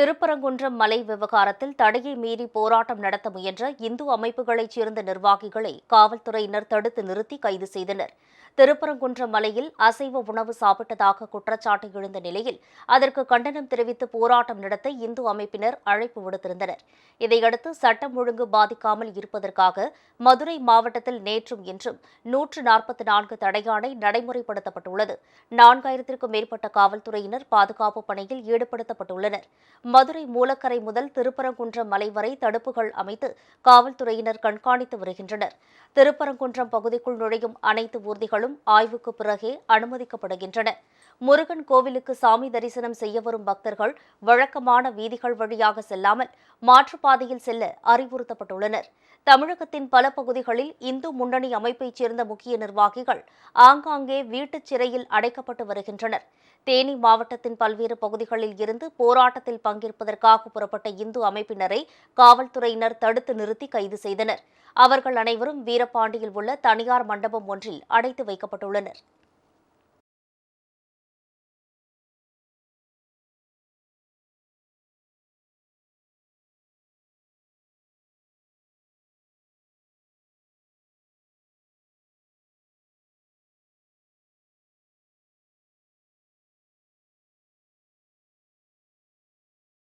திருப்பரங்குன்றம் மலை விவகாரத்தில் தடையை மீறி போராட்டம் நடத்த முயன்ற இந்து அமைப்புகளைச் சேர்ந்த நிர்வாகிகளை காவல்துறையினர் தடுத்து நிறுத்தி கைது செய்தனர். திருப்பரங்குன்றம் மலையில் அசைவ உணவு சாப்பிட்டதாக குற்றச்சாட்டு எழுந்த நிலையில் அதற்கு கண்டனம் தெரிவித்து போராட்டம் நடத்த இந்து அமைப்பினர் அழைப்பு விடுத்திருந்தனர். இதையடுத்து சட்டம் ஒழுங்கு பாதிக்காமல் இருப்பதற்காக மதுரை மாவட்டத்தில் நேற்றும் இன்றும் நூற்று நாற்பத்தி நான்கு தடையாணை நடைமுறைப்படுத்தப்பட்டுள்ளது. நான்காயிரத்திற்கும் மேற்பட்ட காவல்துறையினர் பாதுகாப்பு பணியில் ஈடுபடுத்தப்பட்டுள்ளனர். மதுரை மூலக்கரை முதல் திருப்பரங்குன்றம் மலை வரை தடுப்புகள் அமைத்து காவல்துறையினர் கண்காணித்து வருகின்றனர். திருப்பரங்குன்றம் பகுதிக்குள் நுழையும் அனைத்து ஊர்திகளும் ஆய்வுக்கு பிறகே அனுமதிக்கப்படுகின்றன. முருகன் கோவிலுக்கு சாமி தரிசனம் செய்ய வரும் பக்தர்கள் வழக்கமான வீதிகள் வழியாக செல்லாமல் மாற்றுப்பாதையில் செல்ல அறிவுறுத்தப்பட்டுள்ளனர். தமிழகத்தின் பல பகுதிகளில் இந்து முன்னணி அமைப்பைச் சேர்ந்த முக்கிய நிர்வாகிகள் ஆங்காங்கே வீட்டுச் சிறையில் அடைக்கப்பட்டு வருகின்றனர். தேனி மாவட்டத்தின் பல்வேறு பகுதிகளில் இருந்து போராட்டத்தில் பங்கேற்பதற்காக புறப்பட்ட இந்து அமைப்பினரை காவல்துறையினர் தடுத்து நிறுத்தி கைது செய்தனர். அவர்கள் அனைவரும் வீரபாண்டியில் உள்ள தனியார் மண்டபம் ஒன்றில் அடைத்து வைக்கப்பட்டுள்ளனர்.